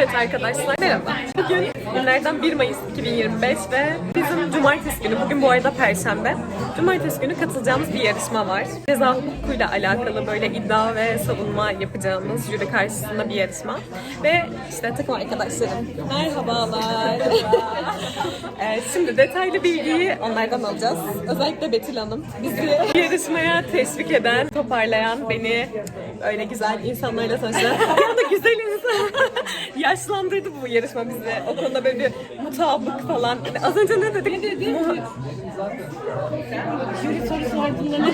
Evet arkadaşlar merhaba. Bugün günlerden 1 Mayıs 2025 ve bizim cumartesi günü, bugün bu arada perşembe. Cumartesi günü katılacağımız bir yarışma var. Ceza hukukuyla alakalı böyle iddia ve savunma yapacağımız jüri karşısında bir yarışma. Ve işte takım arkadaşlarım. Merhabalar. Ee, şimdi detaylı bilgiyi onlardan alacağız. Özellikle Betül Hanım. Bizi yarışmaya teşvik eden, toparlayan, beni öyle güzel insanlarla tanıştıran. Bir anda güzel insan. Yaşlandırdı bu yarışma bizi. O konuda böyle bir mutabık falan. Az önce ne dedik? Muha-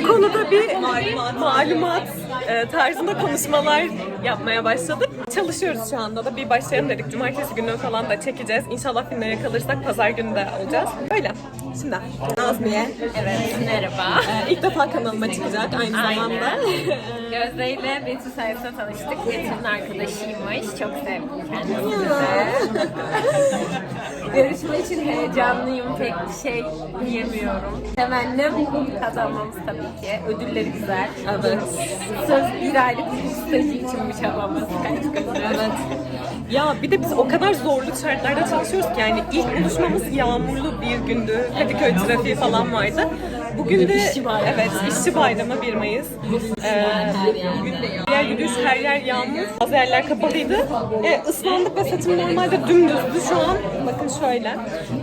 bu konuda bir malumat, e, tarzında konuşmalar yapmaya başladık. Çalışıyoruz şu anda da bir başlayalım dedik. Cumartesi günü falan da çekeceğiz. İnşallah finale kalırsak pazar günü de olacağız. Öyle. Şimdi Nazmiye. Evet, merhaba. e, ilk defa kanalıma çıkacak aynı zamanda. Gözde ile Betül sayesinde tanıştık. Betül'ün arkadaşıymış. Çok sevdim kendisini de. Yarışma için heyecanlıyım. Pek bir şey diyemiyorum. Temennim kazanmamız tabii ki. Ödülleri güzel. Evet. Söz bir aylık stajı için bir çabamız. Kaç gündür. Evet. Ya bir de biz o kadar zorlu şartlarda çalışıyoruz ki yani ilk buluşmamız yağmurlu bir gündü. Kadıköy trafiği falan vardı. Bugün de evet işçi bayramı 1 Mayıs. Ee, diğer yürüyüş her yer yağmur. Bazı yerler kapalıydı. E, ıslandık ve saçım normalde dümdüzdü şu an. Bakın şöyle.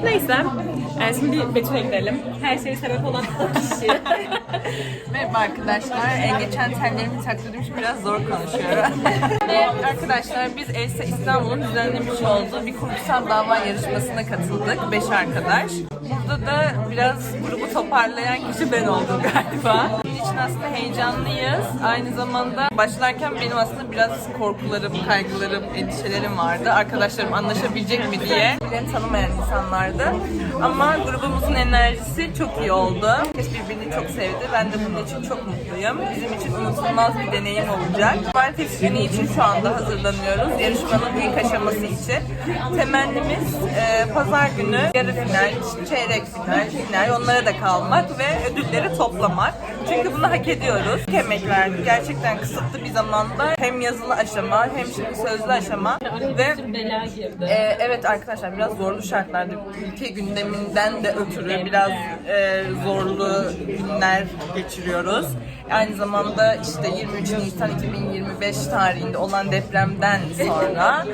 Neyse. E, şimdi Betül'e gidelim. Her şeye sebep olan o kişi. Merhaba arkadaşlar. Ee, geçen tellerimi taktırdığım için biraz zor konuşuyorum. Ve arkadaşlar biz Elsa İstanbul'un düzenlemiş olduğu bir kurumsal dava yarışmasına katıldık. Beş arkadaş. Burada da biraz grubu toparlayan kişi ben oldum galiba. İçin aslında heyecanlıyız. Aynı zamanda başlarken benim aslında biraz korkularım, kaygılarım, endişelerim vardı. Arkadaşlarım anlaşabilecek mi diye. Beni tanımayan insanlardı. Ama grubumuzun enerjisi çok iyi oldu. Herkes birbirini çok sevdi. Ben de bunun için çok mutluyum. Bizim için unutulmaz bir deneyim olacak. Cumartesi günü için şu anda hazırlanıyoruz. Yarışmanın ilk aşaması için. Temennimiz e, pazar günü yarı final, çeyrek final, final onlara da kalmak ve ödülleri toplamak. Çünkü bunu hak ediyoruz. Emek verdik. Gerçekten kısıtlı bir zamanda hem yazılı aşama hem şimdi sözlü aşama ve ee, evet arkadaşlar biraz zorlu şartlarda ülke gündeminden de ötürü biraz e, zorlu günler geçiriyoruz. Aynı zamanda işte 23 Nisan 2025 tarihinde olan depremden sonra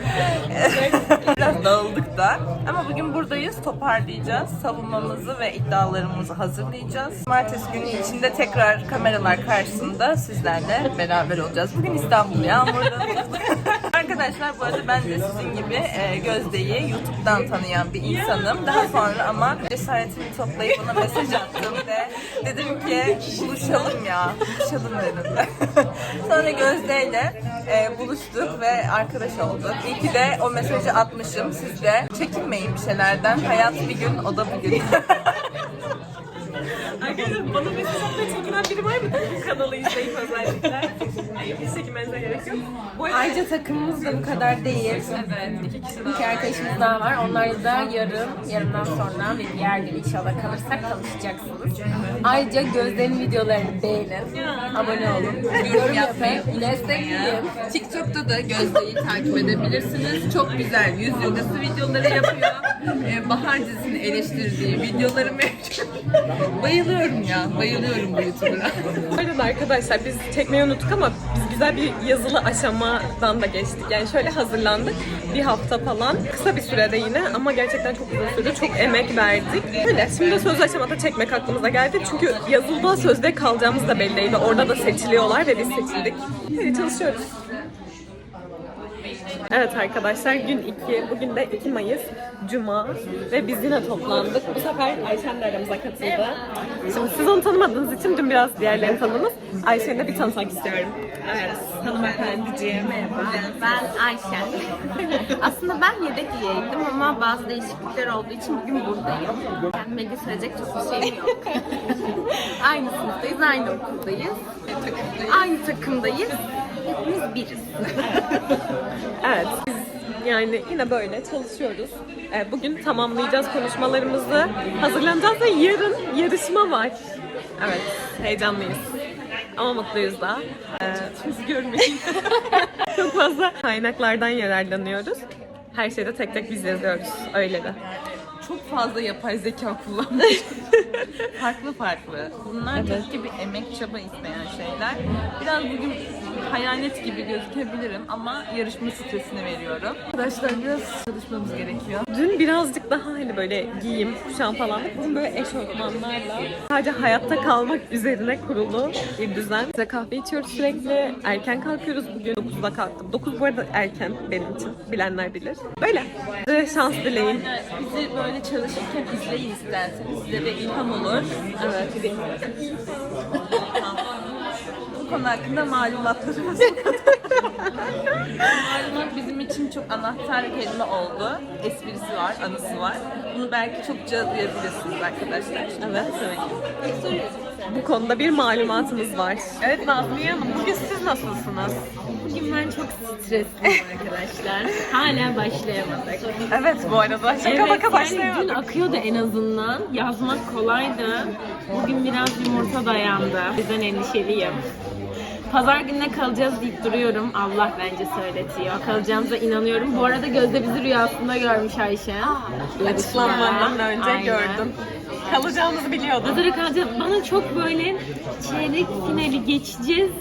biraz dağıldık da. Ama bugün buradayız, toparlayacağız. Savunmamızı ve iddialarımızı hazırlayacağız. Cumartesi günü içinde tekrar kameralar karşısında sizlerle beraber olacağız. Bugün İstanbul yağmurda. Arkadaşlar bu arada ben de sizin gibi e, Gözde'yi YouTube'dan tanıyan bir insanım. Daha sonra ama cesaretimi toplayıp ona mesaj attım ve dedim ki buluşalım ya, buluşalım dedim. sonra Gözde'yle e, buluştuk ve arkadaş olduk. İyi ki de o mesajı atmışım. Siz de çekinmeyin bir şeylerden. Hayat bir gün, o da bugün. Arkadaşlar bana mesaj atmaya çekinen biri var mı? Bu kanalı izleyip özellikle. Çekinmenize gerek yok. Bu arada Ayrıca takımımız da bu kadar değil. evet, iki kişi daha İki arkadaşımız daha var. Onlar da yarın, yarından sonra ve diğer gün inşallah kalırsak tanışacaksınız. Ayrıca Gözde'nin videolarını beğenin, abone olun, yorum yapın, destekleyin. TikTok'ta da Gözde'yi takip edebilirsiniz. Çok güzel yüz yogası videoları yapıyor. Ee, Bahar dizisini eleştirdiği videoları mevcut. bayılıyorum ya, bayılıyorum bu YouTuber'a. Aynen arkadaşlar biz çekmeyi unuttuk ama biz güzel bir yazılı aşamadan da geçtik. Yani şöyle hazırlandık bir hafta falan. Kısa bir sürede yine ama gerçekten çok uzun sürdü. Çok emek verdik. Öyle şimdi sözlü aşamada çekmek aklımıza geldi. Çünkü yazılıda sözde kalacağımız da belliydi. Orada da seçiliyorlar ve biz seçildik. Öyle çalışıyoruz. Evet arkadaşlar gün 2. Bugün de 2 Mayıs Cuma ve biz yine toplandık. Bu sefer Ayşen de aramıza katıldı. Şimdi siz onu tanımadığınız için dün biraz diğerlerini tanıdınız. Ayşen'i de bir tanıtmak istiyorum. Evet, hanımefendiciğim. Merhaba, ben Ayşen. Aslında ben yedek üyeydim ama bazı değişiklikler olduğu için bugün buradayım. Kendime gösterecek çok bir şeyim yok. aynı sınıftayız, aynı okuldayız. Aynı takımdayız. Hepimiz biriz. Evet, biz yani yine böyle çalışıyoruz. Ee, Bugün tamamlayacağız konuşmalarımızı. Hazırlanacağız ve yarın yarışma var. Evet, heyecanlıyız. Ama mutluyuz da. Ee, bizi görmeyin. Çok fazla kaynaklardan yararlanıyoruz. Her şeyde tek tek biz yazıyoruz. Öyle de. Çok fazla yapay zeka kullanmış. farklı farklı. Bunlar çok gibi emek çaba isteyen şeyler. Biraz bugün hayalet gibi gözükebilirim ama yarışma stresini veriyorum. Arkadaşlar biraz çalışmamız gerekiyor. Dün birazcık daha hani böyle giyim, kuşam falan. Bugün böyle eşofmanlarla sadece hayatta kalmak üzerine kurulu bir düzen. Size kahve içiyoruz sürekli. Erken kalkıyoruz. Bugün 9'da kalktım. 9 bu arada erken benim için. Bilenler bilir. Böyle. Size şans dileyin. Bizi böyle çalışırken izleyin isterseniz. Size de ilham olur. Evet. Bu konu hakkında malumatlarımız Malumat bizim için çok anahtar kelime oldu. Esprisi var, anısı var. Bunu belki çokça duyabilirsiniz arkadaşlar. Evet. Bu konuda bir malumatımız var. Evet Nazmiye Hanım, bugün siz nasılsınız? Bugün ben çok stresliyim arkadaşlar. Hala başlayamadık. Evet bu arada. Şaka Evet, baka yani başlayamadık. dün akıyordu en azından. Yazmak kolaydı. Bugün biraz yumurta dayandı. O yüzden endişeliyim. Pazar gününe kalacağız deyip duruyorum. Allah bence söyletiyor. Kalacağımıza inanıyorum. Bu arada Gözde bizi rüyasında görmüş Ayşe. Açıklanmadan önce Aynen. gördüm. Kalacağımızı biliyordum. Pazara kalacağız. Bana çok böyle çeyrek finali geçeceğiz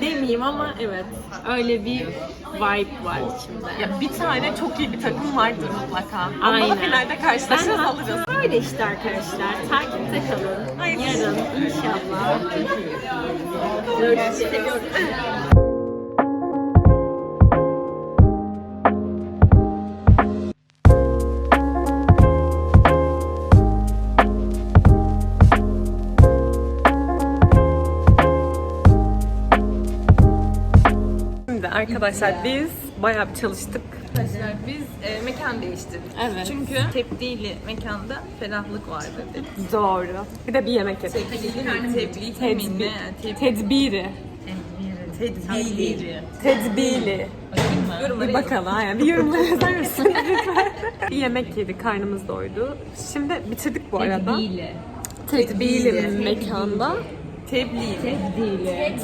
demeyeyim ama evet. Öyle bir vibe var içimde. Ya bir tane çok iyi bir takım vardır mutlaka. Aynen. finalde Ben karşılaşırız alırız. hatta öyle işte arkadaşlar. Takipte kalın. Yarın inşallah. Görüşürüz. Arkadaşlar biz bayağı bir çalıştık. Arkadaşlar biz e, mekan değiştirdik. Evet. Çünkü tebdili mekanda ferahlık vardı dedik. Doğru. Bir de bir yemek yedik. Tebdili mi? Temin mi? Tedbiri. Tedbili. Tedbili. Bir bakalım aynen. Bir yorumlara yazar mısın lütfen? bir yemek yedik, karnımız doydu. Şimdi bitirdik bu arada. Tedbili mekanda. Tebliğ.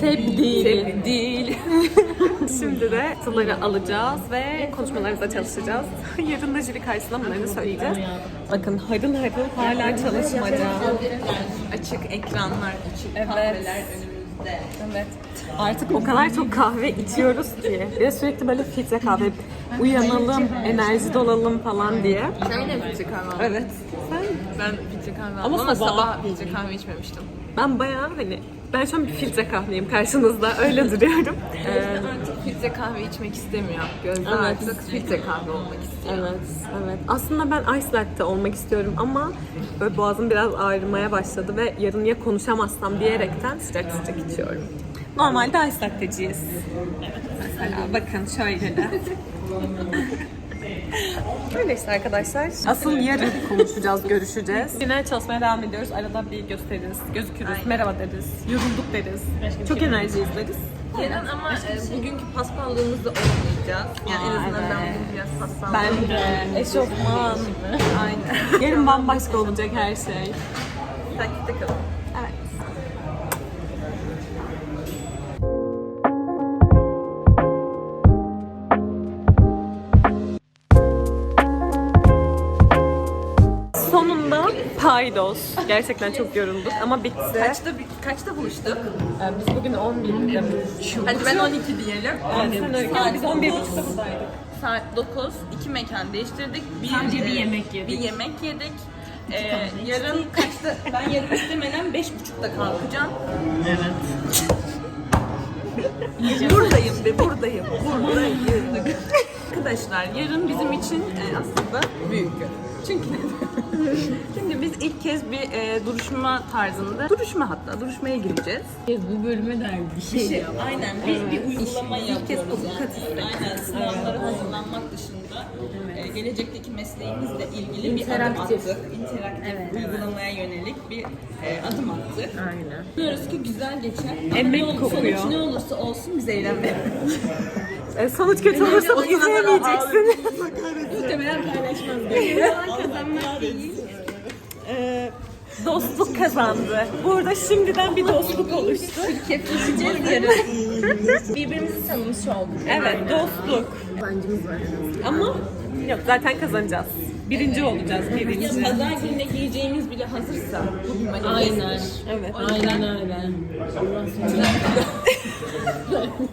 Tebdili. Tebdil. Şimdi de soruları alacağız ve konuşmalarımıza çalışacağız. Yarın da jüri karşısında bunları söyleyeceğiz. Bakın harıl harıl hala çalışmaca. Açık ekranlar, açık kahveler önümüzde. Evet. Artık o kadar çok kahve içiyoruz ki. De sürekli böyle filtre kahve. Uyanalım, enerji dolalım falan diye. Sen yine filtre kahve aldın. Evet. Sen? Ben filtre kahve aldım Ama ama, sabah- sabah, filtre kahve içmemiştim. Ben bayağı hani ben şu an bir filtre kahveyim karşınızda. Öyle duruyorum. Ee, artık filtre kahve içmek istemiyor. Gözde Evet. artık filtre kahve olmak istiyor. evet, evet. Aslında ben ice latte olmak istiyorum ama böyle boğazım biraz ağrımaya başladı ve yarın ya konuşamazsam diyerekten sıcak sıcak içiyorum. Normalde ice latte'ciyiz. Mesela bakın şöyle de. Öyle işte arkadaşlar. Asıl yarın konuşacağız, görüşeceğiz. Yine çalışmaya devam ediyoruz. Arada bir gösteririz, gözükürüz, merhaba deriz, yorulduk deriz. Çok enerji izleriz. Yarın ama e, bugünkü paspallığımızda olmayacağız. Yani en azından ben bugün biraz paslandım. Ben de. Eşofman. Aynen. Yarın bambaşka olacak her şey. Takipte kalın. Paydos. Gerçekten çok yorulduk ama bitti. Kaçta, kaçta buluştuk? Ee, Biz bugün 11'de Hadi ben 12 diyelim. Sen öyle biz 11.30'da buradaydık. Saat 9, iki mekan değiştirdik. Bir, Sadece bir yemek yedik. Bir yemek yedik. Ee, yarın kaçta? Ben yarın muhtemelen beş buçukta kalkacağım. buradayım be, buradayım. Buradayım. Arkadaşlar yarın bizim için e, aslında büyük gün. Çünkü Çünkü biz ilk kez bir e, duruşma tarzında, duruşma hatta, duruşmaya gireceğiz. Bu bölüme dair bir şey yok. Aynen bir, bir uygulama İlk kez avukat Aynen sınavlara hazırlanmak dışında e, gelecekteki mesleğimizle ilgili bir adım attık. İnteraktif uygulamaya yönelik bir e, adım attık. Aynen. Diyoruz ki güzel geçer. Emek kokuyor. Sonuç ne olursa olsun biz eğlenmeyelim. Ee, Sonuç kötü olursa izleyemeyeceksin. Muhtemelen paylaşmaz. Ee, dostluk kazandı. Burada şimdiden bir dostluk oluştu. Kefleşeceğiz yarın. Birbirimizi tanımış olduk. Evet, dostluk. Kazancımız var. Ama yok zaten kazanacağız. Birinci olacağız, birinci. Pazar gününe giyeceğimiz bile hazırsa. Aynen. Evet. Aynen öyle.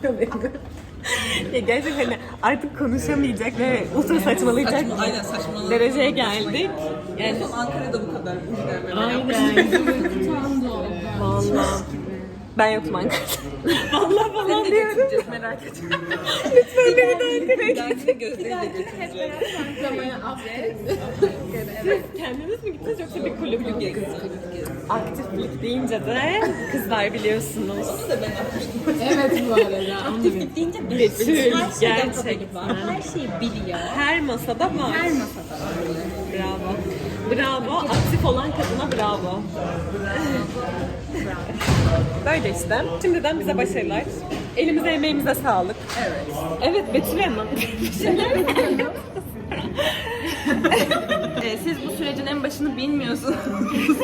Ya gerçekten hani artık konuşamayacak ve ultra saçmalayacak Aynen saçmalama. dereceye geldik. Yani Ankara'da bu kadar. Vallahi. Ben yokum Ankara'da. Vallahi falan diyorum. Merak etme. Lütfen beni de Ankara'ya Dersi gözleriyle götüreceğiz. Kendiniz mi gittiniz yoksa bir kulüp mü Aktiflik deyince de kızlar biliyorsunuz. Evet bu arada. Aktiflik deyince Betül gerçekten. Her şeyi biliyor. Her masada var. Her masada Bravo. Bravo. Aktif olan kadına bravo. Böyle işte. Şimdiden bize başarılar. Elimize emeğimize sağlık. Evet. Evet Betül Hanım. Ee, siz bu sürecin en başını bilmiyorsunuz.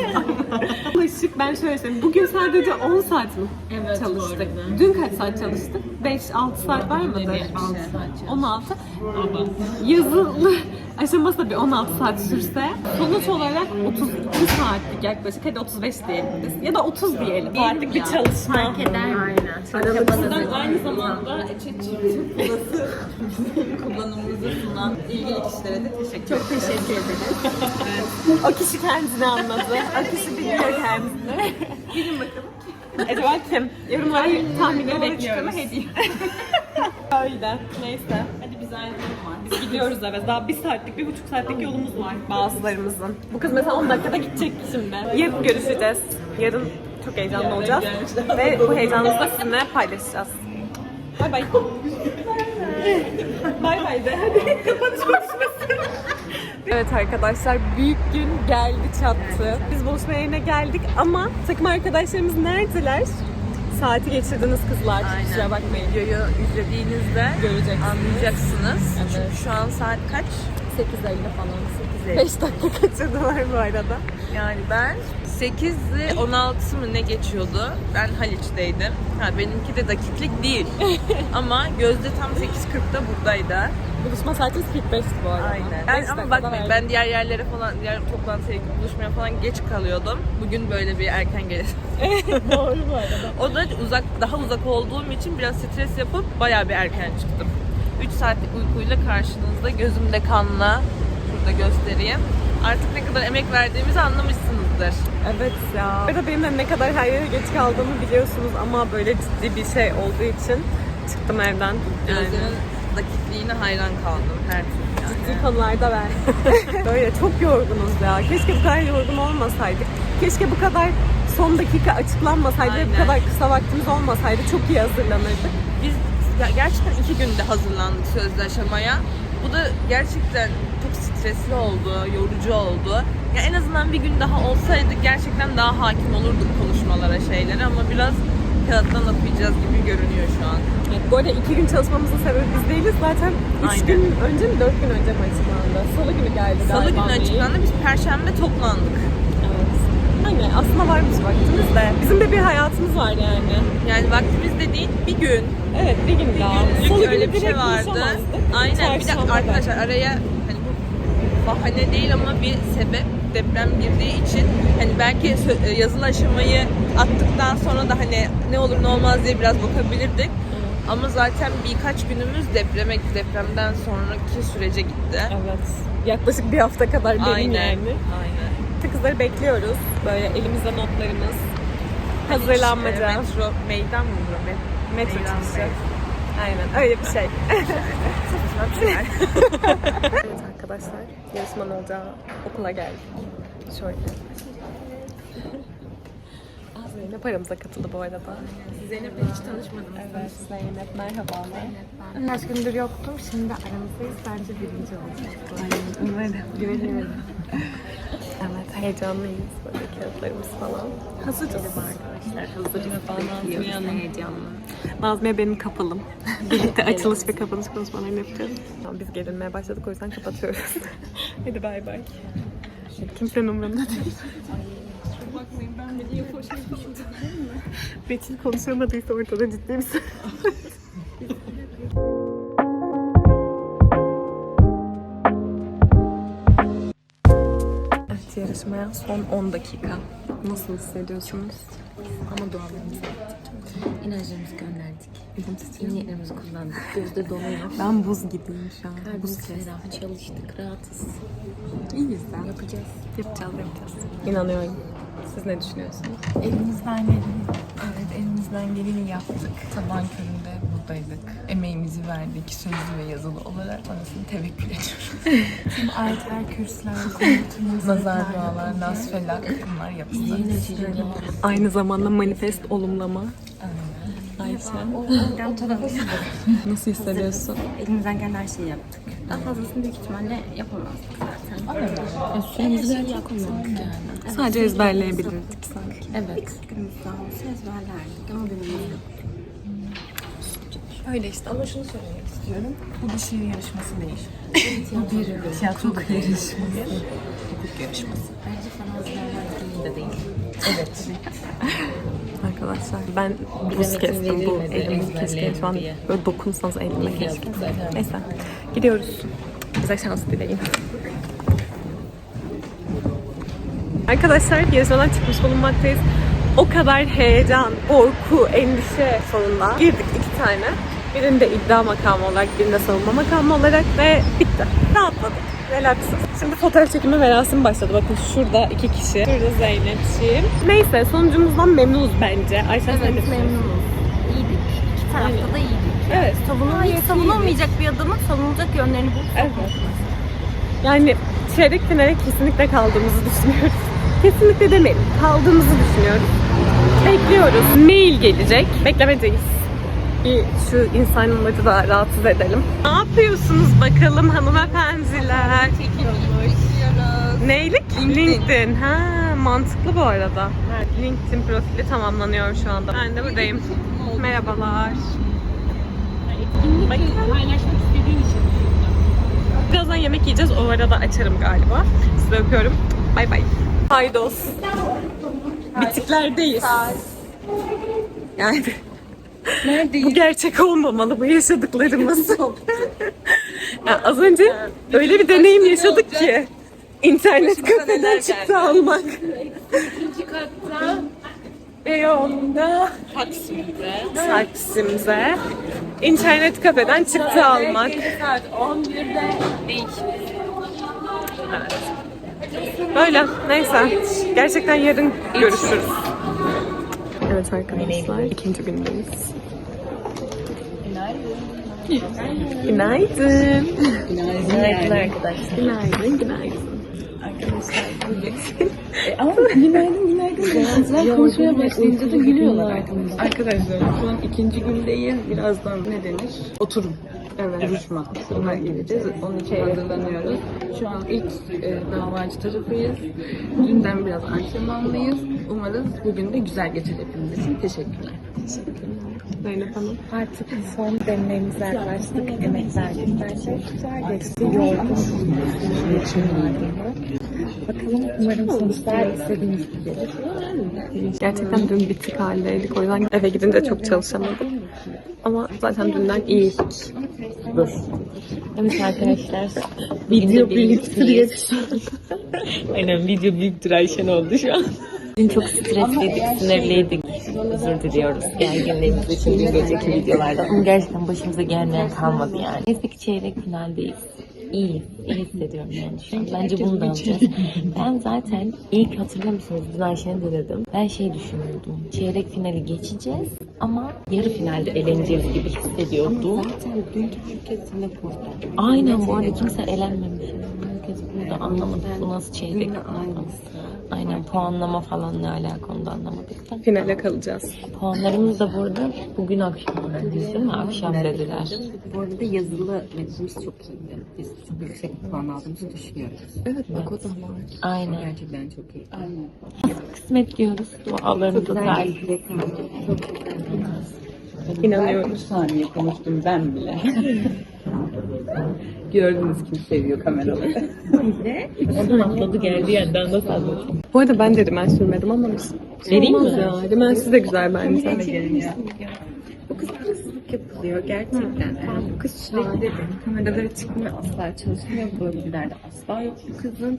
Yaklaşık ben şöyle söyleyeyim. Bugün sadece 10 saat mi Evet, çalıştık? bu arada. Dün kaç saat çalıştık? 5-6 saat var mıdır? 6 saat 16. Yazılı aşaması da bir 16 saat sürse sonuç olarak 32 saatlik yaklaşık hadi 35 diyelim biz. Ya da 30 diyelim. Saatlik bir çalışma. Fark eder mi? Aynen. Sizden aynı zamanda kullanımımızı sunan ilgili kişilere de teşekkür Çok Teşekkür ederiz. o kişi kendini anladı. O kişi biliyor kendini. Bilin bakalım. Acaba kim? Yorumlara tahminleri bekliyoruz. hediye. Öyle. Neyse. Hadi biz ayrılalım Biz gidiyoruz evet. Daha bir saatlik, bir buçuk saatlik yolumuz var bazılarımızın. Bu kız mesela 10 dakikada gidecek şimdi. Yarın görüşeceğiz. Yarın çok heyecanlı olacağız. Ve bu heyecanımızı da sizinle paylaşacağız. Bay bay. bay bay de. Hadi konuşması. Evet arkadaşlar büyük gün geldi çattı. Biz buluşma yerine geldik ama takım arkadaşlarımız neredeler? Saati geçirdiniz kızlar. Kusura bakmayın. Videoyu izlediğinizde Göreceksiniz. anlayacaksınız. Evet. Çünkü şu an saat kaç? 8.50 falan. 8.50. 5 dakika kaçırdılar bu arada. Yani ben 8'i 16 mı ne geçiyordu? Ben Haliç'teydim. Ha, benimki de dakiklik değil. Ama Gözde tam 8.40'da buradaydı. Buluşma saatimiz 45 bu arada. Aynen. Ben, ama bakmayın ben diğer yerlere falan, diğer toplantıya buluşmaya falan geç kalıyordum. Bugün böyle bir erken gelir. Doğru bu arada. O da uzak, daha uzak olduğum için biraz stres yapıp bayağı bir erken çıktım. 3 saatlik uykuyla karşınızda gözümde kanla burada göstereyim. Artık ne kadar emek verdiğimizi anlamışsınızdır. Evet ya. Ya da benim de ne kadar her yere geç kaldığımı biliyorsunuz ama böyle ciddi bir şey olduğu için çıktım evden. Gözlerin dakikliğine hayran kaldım her türlü yani. ciddi konularda ben. Böyle çok yorgunuz ya. Keşke bu kadar yorgun olmasaydık. Keşke bu kadar son dakika açıklanmasaydı ve bu Aynen. kadar kısa vaktimiz olmasaydı çok iyi hazırlanırdık. Biz gerçekten iki günde hazırlandık sözlü aşamaya. Bu da gerçekten çok stresli oldu, yorucu oldu. Ya en azından bir gün daha olsaydı gerçekten daha hakim olurduk konuşmalara, şeylere ama biraz kağıttan okuyacağız gibi görünüyor şu an. Evet, bu arada iki gün çalışmamızın sebebi biz değiliz. Zaten üç Aynen. gün önce mi dört gün önce mi açıklandı? Salı günü geldi Salı galiba günü mail. açıklandı, biz perşembe toplandık. Evet. Aynen aslında varmış vaktimiz de. Bizim de bir hayatımız var yani. Yani vaktimiz dediğin bir gün, Evet bir gün daha. günlük Salı öyle günü bir şey vardı. Aynen bir de arkadaşlar araya bahane değil ama bir sebep deprem girdiği için hani belki e, yazılı aşamayı attıktan sonra da hani ne olur ne olmaz diye biraz bakabilirdik. Ama zaten birkaç günümüz depreme, depremden sonraki sürece gitti. Evet. Yaklaşık bir hafta kadar benim Aynen. yani. Aynen. Kızları bekliyoruz. Böyle elimizde notlarımız. Hazırlanmaca. İşte metro, meydan mı bura? Met- Metro çıkışı. Aynen öyle bir şey. Evet arkadaşlar yarışman olacağı okula geldik. Şöyle. Aa, Zeynep aramıza katıldı bu arada. Zeynep'le hiç tanışmadım. Evet Zeynep merhabalar. Kaç gündür yoktum. Şimdi aramızdayız. Bence birinci olacak. Aynen umarım. Güveniyorum. Evet heyecanlıyız böyle kağıtlarımız falan. Hazırız. Arkadaşlar hazırız. Hanım. Heyecanlı. Nazmiye benim kapalım. Birlikte açılış ve kapanış konuşmalarını yapacağız. Tamam, biz gerilmeye başladık o yüzden kapatıyoruz. Hadi bay bay. Kimsenin umurunda değil. Betül konuşamadıysa ortada ciddi bir Yarışmaya son 10 dakika. Nasıl hissediyorsunuz? Ama dualarımızı ettik. Enerjimizi gönderdik. İyi niyetlerimizi kullandık. Gözde donuyor. Ben buz gibiyim şu an. Kalbimiz ferah. Çalıştık. Rahatız. İyiyiz ya. Yapacağız. Yapacağız yapacağız. İnanıyorum. Siz ne düşünüyorsunuz? Elimizden geleni, evet elimizden geleni yaptık. Sabahın köründe buradaydık. Emeğimizi verdik sözlü ve yazılı olarak. Anasını tevekkül ediyorum. Tüm ayetler, kürsüler, komutumuz. Nazar dualar, nas felak bunlar yapıldı. Aynı zamanda manifest olumlama. Ayşe. Nasıl hissediyorsun? Elimizden gelen her şeyi yaptık. Daha fazlasını büyük ihtimalle yapamazdık zaten. Süremizi yapamadık yani. Sadece ezberleyebilirdik sanki. Evet. Günümüz daha olsa ezberlerdik ama günümüz yok. Öyle işte ama şunu Bu bir şiir yarışması değil. Bu bir tiyatro yarışması. Hukuk yarışması. Bence fena de değil. Evet. Arkadaşlar ben buz kestim bu elimi keşke şu an böyle dokunsanız elime zaten. Neyse gidiyoruz. Bize şans dileyin. Arkadaşlar yarışmadan çıkmış bulunmaktayız. O kadar heyecan, korku, endişe sonunda girdik iki tane. Birinde iddia makamı olarak, birinde savunma makamı olarak ve bitti. Rahatladık. Relaxız. Şimdi fotoğraf çekimi merasimi başladı. Bakın şurada iki kişi. Şurada Zeynep'ciğim. Neyse sonucumuzdan memnunuz bence. Ayşe ne Evet memnunuz. İyiydik. İki tarafta da iyiydik. Evet. Savunulmayacak, savunulmayacak bir adamın savunulacak yönlerini bulup Evet. Yani çeyrek finale kesinlikle kaldığımızı düşünüyoruz. Kesinlikle demeyelim. Kaldığımızı düşünüyoruz. Bekliyoruz. Mail gelecek. Beklemeceyiz. Bir şu insanları da rahatsız edelim. Ne yapıyorsunuz bakalım hanımefendiler? Neylik? LinkedIn. Ha, mantıklı bu arada. LinkedIn profili tamamlanıyor şu anda. Ben de buradayım. Merhabalar. Bakın. Birazdan yemek yiyeceğiz. O arada açarım galiba. Sizi öpüyorum. Bay bay. Haydos. Bitiklerdeyiz. Yani bu gerçek olmamalı bu yaşadıklarımız. ya az önce öyle bir deneyim yaşadık ki internet kafeden çıktı almak. İkinci katta Beyoğlu'nda Taksim'de Taksim'de internet kafeden çıktı almak. Saat 11'de Evet. Böyle. Neyse. Gerçekten yarın görüşürüz. Evet arkadaşlar. ikinci gündeyiz. Günaydın. Günaydın arkadaşlar. Günaydın. Günaydın. Güzel konuşmaya başlayınca da gülüyorlar arkamızda. Arkadaşlar şu an ikinci gündeyiz. Birazdan ne denir? Oturum. Evet. Duruşma. Duruşma gideceğiz. Onun için hazırlanıyoruz. Şu an ilk e, davacı tarafıyız. Dünden biraz antrenmanlıyız. Umarız bugün de güzel geçer hepimiz için. Teşekkürler. Zeynep Hanım. Artık son demlerimize yaklaştık. Emek verdik. Bence güzel geçti. Yorgun. Bakalım umarım sonuçlar istediğimiz gibi gelir. Gerçekten dün bitik haldeydik. O yüzden eve gidince çok çalışamadım. Ama zaten dünden iyiydik. Evet arkadaşlar. Video büyüktür Aynen video büyüktür Ayşen oldu şu an. Dün çok stresliydik, sinirliydik. Özür diliyoruz gerginliğimiz için dün geceki videolardan. Ama gerçekten başımıza gelmeyen kalmadı yani. Neyse ki çeyrek finaldeyiz. İyi, iyi hissediyorum yani şu an. Bence bunu da alacağız. Ben zaten ilk hatırlıyor musunuz? Dün Ayşe'ne de dedim. Ben şey düşünüyordum. Çeyrek finali geçeceğiz ama yarı finalde eleneceğiz gibi hissediyordum. Zaten dünkü herkes yine burada. Aynen bu arada kimse elenmemiş. Herkes burada anlamadık. Bu nasıl çeyrek falan. Aynen puanlama falan ne alaka onu da anlamadık da. Finale kalacağız. Puanlarımız da burada bugün akşam değil mi? Akşam dediler. Bu arada yazılı metodumuz çok iyiydi. Biz çok yüksek bir puan aldığımızı düşünüyoruz. Evet bak o da var. Aynen. Gerçekten çok iyi. Aynen. Kısmet diyoruz. Dualarınızı da İnanıyoruz. saniye konuştum ben bile. Gördünüz kim seviyor kameraları. Bu arada ben de rimen sürmedim ama Vereyim mi? Ya. Rimensiz de güzel bence. Bu kız hırsızlık yapılıyor gerçekten. Yani bu kız sürekli kameralara çıkmıyor asla çalışmıyor. Böyle bilgilerde asla yok bu kızın.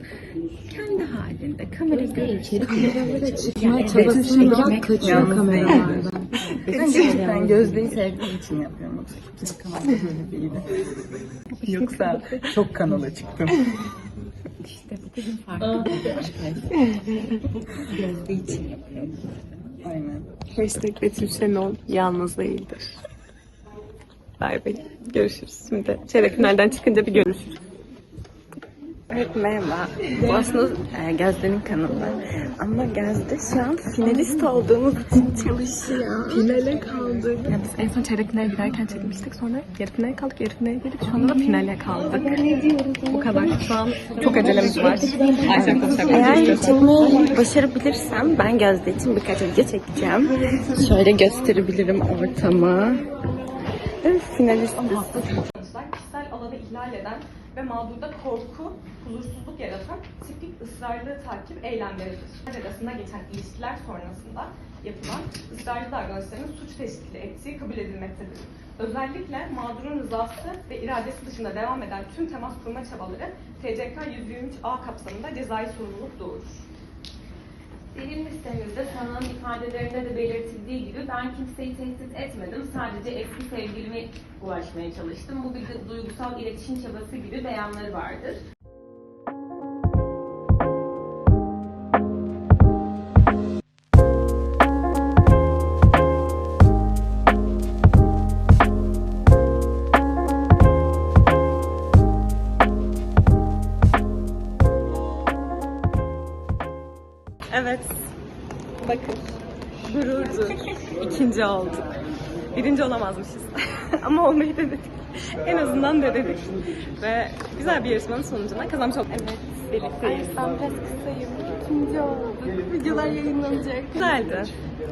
Kendi halinde kamera görüyor. İçeri kameralara çıkma çabasıyla kaçıyor kameralardan. Ben gerçekten Gözde'yi sevdiğim için yapıyorum. Yoksa kanal böyle değildi. Yoksa çok kanala çıktım. İşte bu kızın farkı arkadaşlar. Gözde için yapıyorum. Aynen. Hashtag Betül Şenol yalnız değildir. Bay bay. Görüşürüz. Şimdi çeyrek finalden çıkınca bir görüşürüz. Evet merhaba. Bu aslında e, Gözde'nin kanalı. Ama Gözde şu an finalist olduğumuz için çalışıyor. Finale kaldık. Ya biz en son çeyrek finale giderken çekmiştik. Sonra yarı finale kaldık. Yarı finale geldik. Şu anda da finale kaldık. Bu kadar. Şu an çok acelemiz var. Ayşe konuşacak. Eğer çekmeyi başarabilirsem ben Gözde için birkaç video çekeceğim. Şöyle gösterebilirim ortamı. Evet, finalistiz. Arkadaşlar kişisel alanı ihlal eden ve mağdurda korku, huzursuzluk yaratan tipik ısrarlı takip eylemleridir. Arasında geçen ilişkiler sonrasında yapılan ısrarlı davranışların suç teşkil ettiği kabul edilmektedir. Özellikle mağdurun rızası ve iradesi dışında devam eden tüm temas kurma çabaları TCK 123A kapsamında cezai sorumluluk doğurur. Delil listemizde sanığın ifadelerinde de belirtildiği gibi ben kimseyi tehdit etmedim. Sadece eski sevgilime ulaşmaya çalıştım. Bu bir duygusal iletişim çabası gibi beyanları vardır. İkinci olduk. Birinci olamazmışız. Ama olmayı denedik. En azından denedik. Ve güzel bir yarışmanın sonucunda kazanmış olduk. Evet. Birlikteyiz. Ben biraz kısayım. İkinci olduk. Videolar yayınlanacak. Güzeldi.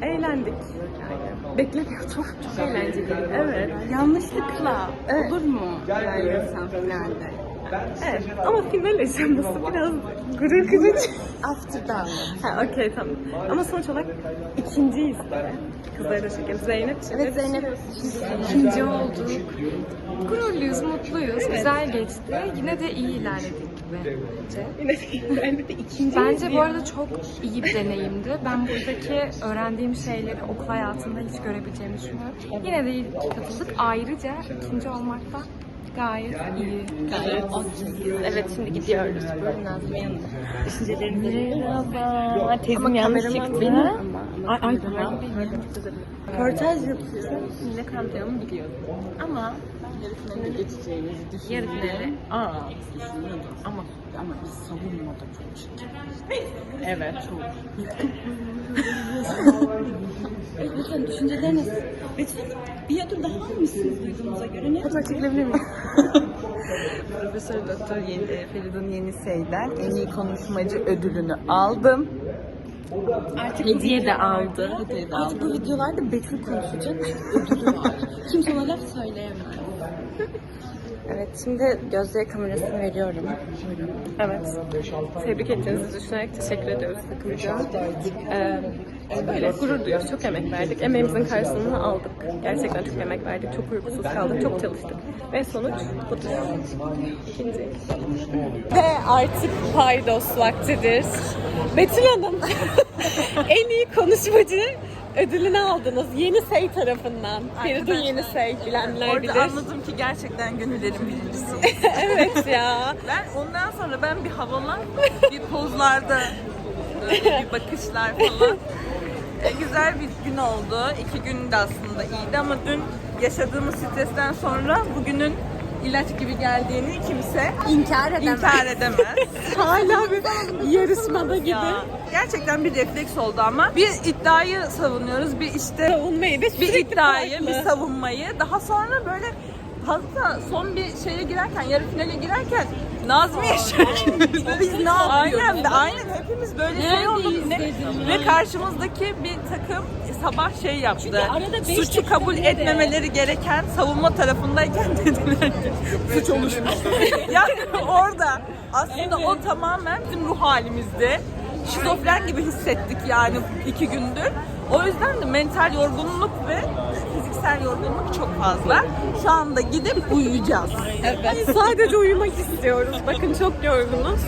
Eğlendik. Yani beklemiyordum. Çok eğlenceliydi. Evet. Yanlışlıkla olur mu? Yani sen finalde. Evet. Ama final aşaması biraz gurur kırıcı. After'dan. ha okey tamam. Ama sonuç olarak ikinciyiz de. Kızlara da şekerim. Zeynep şimdi. Evet Zeynep. İkinci olduk. Gururluyuz, mutluyuz. Güzel geçti. Yine de iyi ilerledik bence. Yine de Zeynep de ikinci. Bence bu arada çok iyi bir deneyimdi. Ben buradaki öğrendiğim şeyleri okul hayatında hiç görebileceğimi düşünüyorum. Yine de iyi katıldık. Ayrıca ikinci olmak da gayet iyi. Evet şimdi gidiyoruz. Buyurun Nazmi yanında. Düşüncelerinizi Merhaba. Tezim yanlış çıktı. Benim ama. Ay, ay, Röportaj yapıyorum. Ne kanıtlayalım biliyorum. Ama yarı düşünüyorum. Finale. Aa. Ama ama biz savunmada çok ciddi. Evet çok. Lütfen düşünceleriniz. Betül bir adım daha almışsınız duyduğumuza göre. Ne? Fotoğraf çekilebilir miyim? Profesör Doktor Yeni, e, Feridun Yenisey'den en iyi konuşmacı ödülünü aldım. Artık hediye de aldı. Hediye de Artık bu videolarda Betül konuşacak ödülü var. Kimse ona laf söyleyemez. Evet şimdi Gözde'ye kamerasını veriyorum. Evet. Tebrik ettiğinizi düşünerek teşekkür ediyoruz takımca. Ee, böyle gurur duyuyoruz. Çok emek verdik. Emeğimizin karşılığını aldık. Gerçekten çok emek verdik. Çok uykusuz kaldık. Çok çalıştık. Ve sonuç budur. İkinci. Ve artık paydos vaktidir. Betül Hanım en iyi konuşmacı ödülünü aldınız. Yeni Sey tarafından. Feridun Yeni Sey bilenler bilir. Orada anladım ki gerçekten gönüllerin birincisi. evet ya. Ben ondan sonra ben bir havalar, bir pozlarda, böyle bir bakışlar falan. E, güzel bir gün oldu. İki gün de aslında iyiydi ama dün yaşadığımız stresten sonra bugünün ilaç gibi geldiğini kimse İnkar edemem. inkar edemez. Hala bir yarışmada gibi. ya, gerçekten bir refleks oldu ama bir iddiayı savunuyoruz, bir işte Savunmayı da bir sürekli iddiayı, farklı. bir savunmayı. Daha sonra böyle hatta son bir şeye girerken, yarı finale girerken Nazmiye şarkımızı biz ne yapıyoruz? Aynen, de, aynen hepimiz böyle şey olduk. Ne, ve karşımızdaki bir takım sabah şey yaptı. Suçu kabul etmemeleri gereken savunma tarafındayken dediler ki suç oluşmuş. yani orada aslında o tamamen bizim ruh halimizdi. Şizofren gibi hissettik yani iki gündür. O yüzden de mental yorgunluk ve fiziksel yorgunluk çok fazla. Şu anda gidip uyuyacağız. Sadece uyumak istiyoruz. Bakın çok yorgunuz.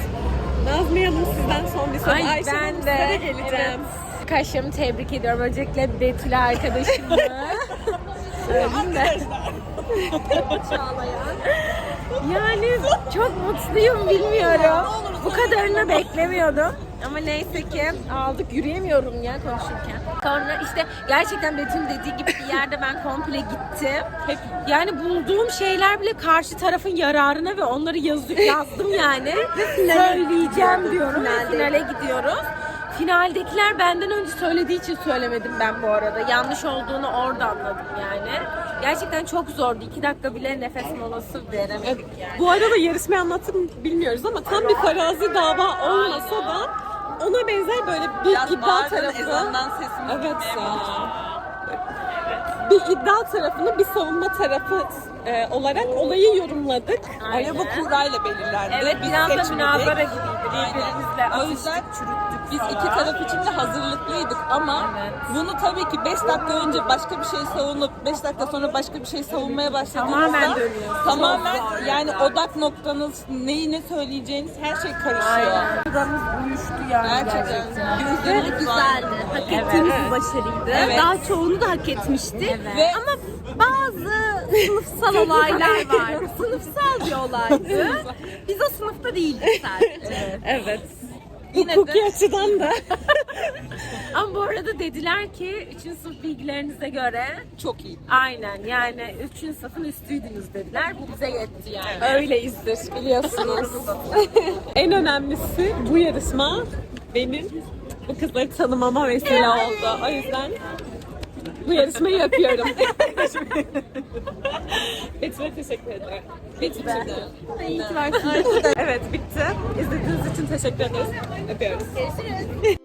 Nazmiye Hanım sizden son bir soru. Ay Ayşe Hanım, ben size de geleceğim. evet. Kaşımı tebrik ediyorum. Öncelikle Betül arkadaşımı. Söyleyeyim de. Yani çok mutluyum bilmiyorum. Bu kadarını beklemiyordum. Ama neyse ki aldık yürüyemiyorum ya konuşurken. Sonra işte gerçekten Betül dediği gibi bir yerde ben komple gittim. Hep yani bulduğum şeyler bile karşı tarafın yararına ve onları yazı yazdım yani. Söyleyeceğim diyorum ve finale gidiyoruz. Finaldekiler benden önce söylediği için söylemedim ben bu arada. Yanlış olduğunu orada anladım yani. Gerçekten çok zordu. İki dakika bile nefes molası veremedik yani. Bu arada yarışmayı anlattım bilmiyoruz ama tam bir farazi dava olmasa da ona benzer böyle bir Biraz iddia bağırdın, tarafı. ezandan sesimiz Evet gitmeye ya. başladı. Bir iddia tarafını bir savunma tarafı e, olarak olayı yorumladık. Araba kurayla belirlendi. Evet Biz biraz da seçmedik. münazara gibiydi Aynen. Birbirimizle. O yüzden çürüttük biz falan. iki taraf için de hazırlıklıydık ama Evet. bunu tabii ki 5 dakika önce başka bir şey savunup 5 dakika sonra başka bir şey savunmaya başladığınızda Tamamen dönüyor. Tamamen yani ya. odak noktanız neyi ne söyleyeceğiniz her şey karışıyor. Aynen. Buramız uyuştu yani Gerçekten. gerçekten. Gözlerimiz Güzeldi. Hak ettiğimiz bir başarıydı. Evet. Daha çoğunu da hak etmiştik. Ve Ama bazı sınıfsal olaylar vardı. Sınıfsal bir olaydı. Biz o sınıfta değildik sadece. Evet. Yine Hukuki de açıdan da Ama bu arada dediler ki 3. sınıf bilgilerinize göre çok iyi. aynen yani 3. sınıfın üstüydünüz dediler. Bu bize yetti yani. öyleyizdir biliyorsunuz. en önemlisi bu yarışma benim bu kızları tanımama vesile oldu. O yüzden bu yarışmayı yapıyorum. Betül'e teşekkür ederim. Betül'e. İyi ki varsın. evet bitti. İzlediğiniz için teşekkür ederiz. Öpüyoruz. Görüşürüz.